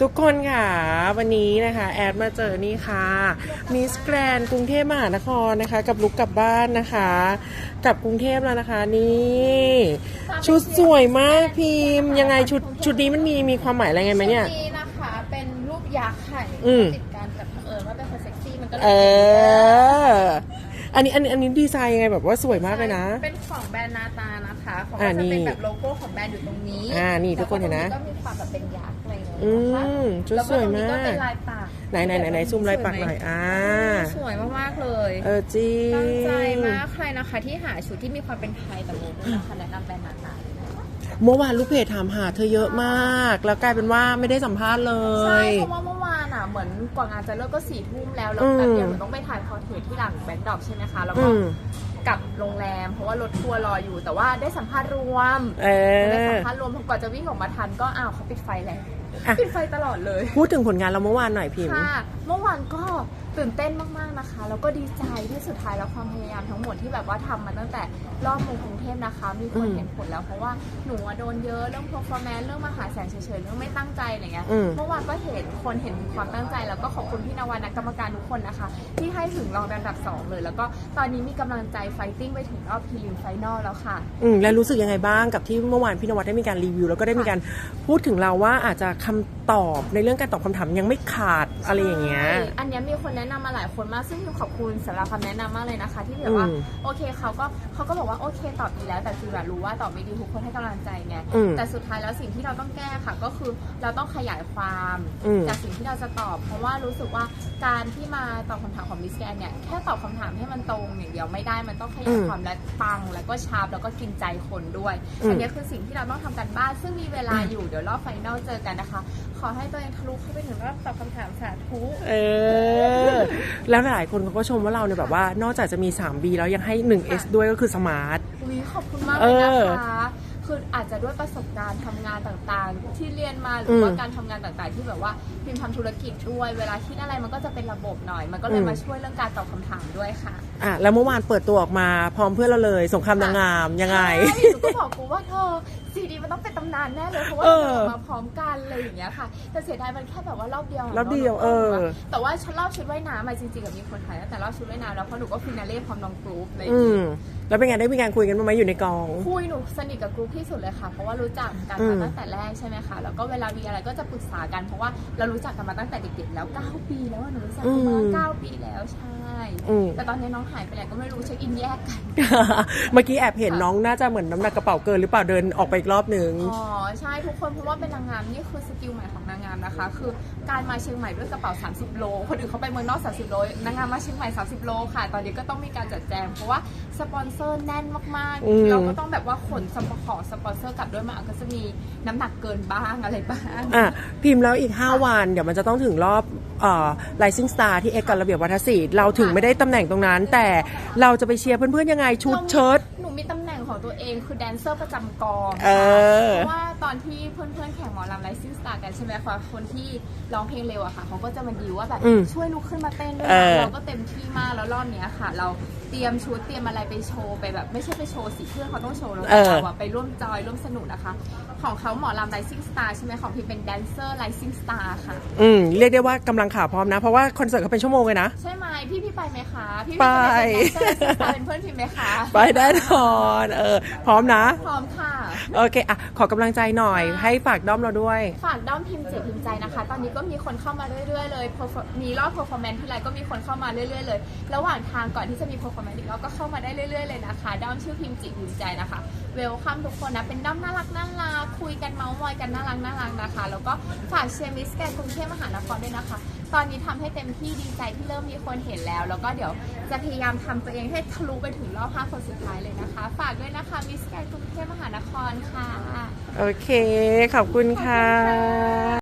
ทุกคนค่ะ วันนี้นะคะ แอดมาเจอนี่ค่ะมิสแกรนกรุงเทพมหานครนะคะ กับลุกกลับบ้านนะคะ กลับกรุงเทพแล้วนะคะนี่ ชุดสวยมากพิมพ์ยังไงชุดชุดนี้มันมีมีความหมายอะไรไงไหมเนี่ย ชุดนี้นะคะเป็นรูปยักษ์ไข่อืม ติดกันแต่เผอิญว่าเป็นคนเซ็กซี่มันก็เลยเอเป็นอ อันนี้อันนี้อันนี้ดีไซน์ยังไงแบบว่าสวยมากเลยนะ เป็นของแบรนด์นาตานะคะของอ่าเราจะเป็นนี่แบบโลโก้ของแบรนด์อยู่ตรงนี้อ่านี่ทุกคนเห็นนะ แล้วก็ตรงก็มีความแบบเป็นยักษ์อะไรอย่างเงี้ยอืนะคะมชุดแล้วสก็วยตรงนี้มาก็ก เป็นลายปากไหนไหนไหนไหนซูมลายปากหน่อยอ่าสวยมากๆเลย เออจริงตั้งใจมากใครนะคะที่หาชุดที่มีความเป็นไทยแต่โมเดิร์นนะคะแนะนำแบรนด์นาตาเลยนะคะเมื่อวานลูกเพจถามหาเธอเยอะมาก แล้วกลายเป็นว่าไม่ได้สัมภาษณ์เลใช่ย เพราะว่าเมื่อวานอะ เหมือนกว่างานจะเลิกก็สี่ทุ่มแล้วแล้วอืมแป๊บเดียวหนูต้องไปถ่ายคอนเทนต์ที่หลังแบนด์ดอกใช่ไหมคะแล้วก็อืมกลับโรงแรม เพราะว่ารถทัวร์รออยู่ แต่ว่าได้สัมภาษณ์รวมเอได้สัอมภาษณ์รวมพอกว่าจะวิ่งออกมาทันก็อ้าวเขาปิดไฟแล้วอะปิดไฟตลอดเลย พูดถึงผลงานเราเมื่อวานหน่อยพิมพ์ค่ะเมื่อวานก็ตื่นเต้นมากๆนะคะ แล้วก็ดีใจที่สุดท้ายแล้วความพยายามทั้งหมดที่แบบว่าทำมาตั้งแต่รอบเมืองกรุงเท พนะคะ มีคนอืมเห็นผลแล้วเพราะว่าหนูอะโดนเยอะเรื่อง performance เรื่องมาหาแสงเฉยๆเรื่องไม่ตั้งใจอะไรเงี้ยอืม เมื่อวานก็เห็นคนเห็นถึงความตั้งใจ แล้วก็ขอบคุณพี่นวัดนักกรรมการทุกคนนะคะ ที่ให้ถึงรองอันดับสองเลย แล้วก็ตอนนี้มีกำลังใจไฟติ้งไปถึงรอบพรีลิมไฟนอลแล้วค่ะ อืมแล้วรู้สึกยังไงบ้างกับที่เมื่อวานพี่นวัดได้มีการรีวิว แล้วก็ได้มีการพูดถึงเราว่าอาจจะคำตอบในเรื่องการตอบคำถามยังไม่ขาดอะไรอย่างเงี้ย ใช่อันเนี้ยมีคนแนะนำมาหลายคนมาก ซึ่งพิมขอบคุณสำหรับคำแนะนำมากเลยนะคะ ที่แบบว่า อืม โอเคเขาก็เขาก็บอกว่าโอเคตอบดีแล้ว แต่คือแบบรู้ว่าตอบไม่ดีทุกคนให้กำลังใจไงอืมแต่สุดท้ายแล้วสิ่งที่เราต้องแก้ค่ะ ก็คือเราต้องขยายความอืม จากสิ่งที่เราจะตอบ เพราะว่ารู้สึกว่าการที่มาตอบคำถามของมิสแกนเนี่ยแค่ตอบคำถามให้มันตรงอย่างเดียวไม่ได้มันต้องขยายความและปังแล้วก็ชาร์ปแล้วก็กินใจคนด้วยอันเนี้ยคือสิ่งที่เราต้องทำกันบ้านซึ่งมีเวลาอยู่เดี๋ยวรอบไฟนอลเจอกันนะคะ ขอให้ตัวเองทะลุเข้าไปถึงรอบตอบคำถามสาธุ เออ แล้วหลายๆคนเขาก็ชมว่าเราเนี่ยแบบว่านอกจากจะมี 3B แล้วยังให้ 1S ด้วยก็คือสมาร์ทอุ๊ยขอบคุณมากเลยนะเออคะ คืออาจจะด้วยประสบการณ์ทำงานต่างๆ ที่เรียนมาหรือว่าอืมการทำงานต่างๆ ที่แบบว่าพิมพ์ทำธุรกิจด้วย เวลาคิดอะไรมันก็จะเป็นระบบหน่อย มันก็เลยอืมมาช่วยเรื่องการตอบคำถามด้วยค่ะอะแล้วเมื่อวานเปิดตัวออกมาพร้อมเพื่อนเราเลยสงครามนางงามยังไงใช่หนูก็บอกกูว่าเธอซีดีมันต้องเป็นตำนานแน่เลยเพราะว่าเอเราอเดินมาพร้อมกันเลยอย่างเงี้ยค่ะ แต่เสียดายมันแค่แบบว่ารอบเดียวะรอบเดียวนาะเออ แต่ว่าชุดรอบชุดว่ายน้ำมาจริงๆกับมีคนถ่ายตั้งแต่รอบชุดว่ายน้ำแล้วเพราะหนูก็ฟินาเล่พร้อมน้องกรุ๊ปอะไรอย่างอืเงี้ยมแล้วเป็นไงได้มีการคุยกันบ้างไหมอยู่ในกอง คุยหนูสนิทกับกรุ๊ปที่สุดเลยค่ะ เพราะว่ารู้จักกันอืมามตั้งแต่แรกใช่ไหมคะ แล้วก็เวลามีอะไรก็จะปรึกษากันเพราะว่าเรารู้จักกันมาตั้งแต่เด็กๆแล้ว 9 ปีแล้วอะหนูรู้จักกันมาเก้าปีแล้วใช่ อืม แต่ตอนนี้น้องหายไปไหนก็ไม่รู้เช็คอินแยกกันเมื่อกี้แอบเห็นน้องน่าจะเหมือนน้ำหนักกระเป๋าเกินหรือเปล่าเดินออกไปอีกรอบหนึ่ง อ๋อใช่ทุกคนเพราะว่าเป็นนางงามนี่คือสกิลใหม่ของนางงามนะคะ คือการมาเชียงใหม่ด้วยกระเป๋า 30 โลคนอื่นเขาไปเมืองนอก 30 โลนางงามมาเชียงใหม่ 30 โลค่ะ ตอนนี้ก็ต้องมีการจัดแจงเพราะว่าสปอนเซอร์แน่นมากอืม ๆเราก็ต้องแบบว่าขนสปอขอสปอนเซอร์กลับด้วยมาก็จะมีน้ำหนักเกินบ้างอะไรบ้าง อะพิมพ์แล้วอีก 5 วัน เดี๋ยวมันจะต้องถึงรอบเอ่อ Rising Star ที่เอกกับระเบียบวัฒนศิลป์เราถึงไม่ได้ตำแหน่งตรงนั้น แต่เราจะไปเชียร์เพื่อนๆยังไงชุดเชิ้ต หนูมีตำแหน่งของตัวเองคือแดนเซอร์ประจำกองเออเพราะว่าตอนที่เพื่อนๆแข่งหมอลำไลซิ่งสตาร์กันใช่ไหมคะคนที่ร้องเพลงเร็วอะค่ะเขาก็จะมาดีลว่าแบบอืมช่วยลุกขึ้นมาเต้นด้วยเอนะอเราก็เต็มที่มากแล้วรอบเนี้ยค่ะ เรา เตรียมชุดเตรียมอะไรไปโชว์ไปแบบ ไม่ใช่ไปโชว์สิเพื่อนเขาต้องโชว์แล้วเออ เราอะไปร่วมจอยร่วมสนุกนะคะ ของเขาหมอลำไลซิ่งสตาร์ใช่ไหมของพี่เป็นแดนเซอร์ไลซิ่งสตาร์ค่ะ อืมเรียกได้ว่ากำลังขาพร้อมนะ เพราะว่าคอนเสิร์ตเขาเป็นชั่วโมงเลยนะ ใช่ไหมพี่พี่ไปไหมคะ พี่ไปพี่เป็นแดนเซอร์ไลซิ่งสตาร์เป็นเพื่อนพี่ไหมคะไปได้นอนเออพร้อมนะ พร้อมค่ะ โอเคอะขอกำลังใจหน่อย ให้ฝากด้อมเราด้วย ฝากด้อมพิมพ์จิตพิมพ์ใจนะคะ ตอนนี้ก็มีคนเข้ามาเรื่อยๆเลย perform- มีรอบ performance ที่ไรก็มีคนเข้ามาเรื่อย ๆ เลย ระหว่างทางก่อนที่จะมี performance อีกรอบก็เข้ามาได้เรื่อย ๆ เลยนะคะด้อมชื่อพิมพ์จิตพิมพ์ใจนะคะ เวลคัมทุกคนนะ เป็นด้อมน่ารักน่ารักคุยกันเมาส์มอยกันน่ารักน่ารักนะคะ แล้วก็ฝากเชียร์มิสแกรนด์กรุงเทพมหานครด้วยนะคะตอนนี้ทำให้เต็มที่ดีใจที่เริ่มมีคนเห็นแล้ว แล้วก็เดี๋ยวจะพยายามทำตัวเองให้ทะลุไปถึงรอบ5คนสุดท้ายเลยนะคะ ฝากด้วยนะคะมิสแกรนด์กรุงเทพมหานครค่ะ โอเค ขอบคุณค่ะ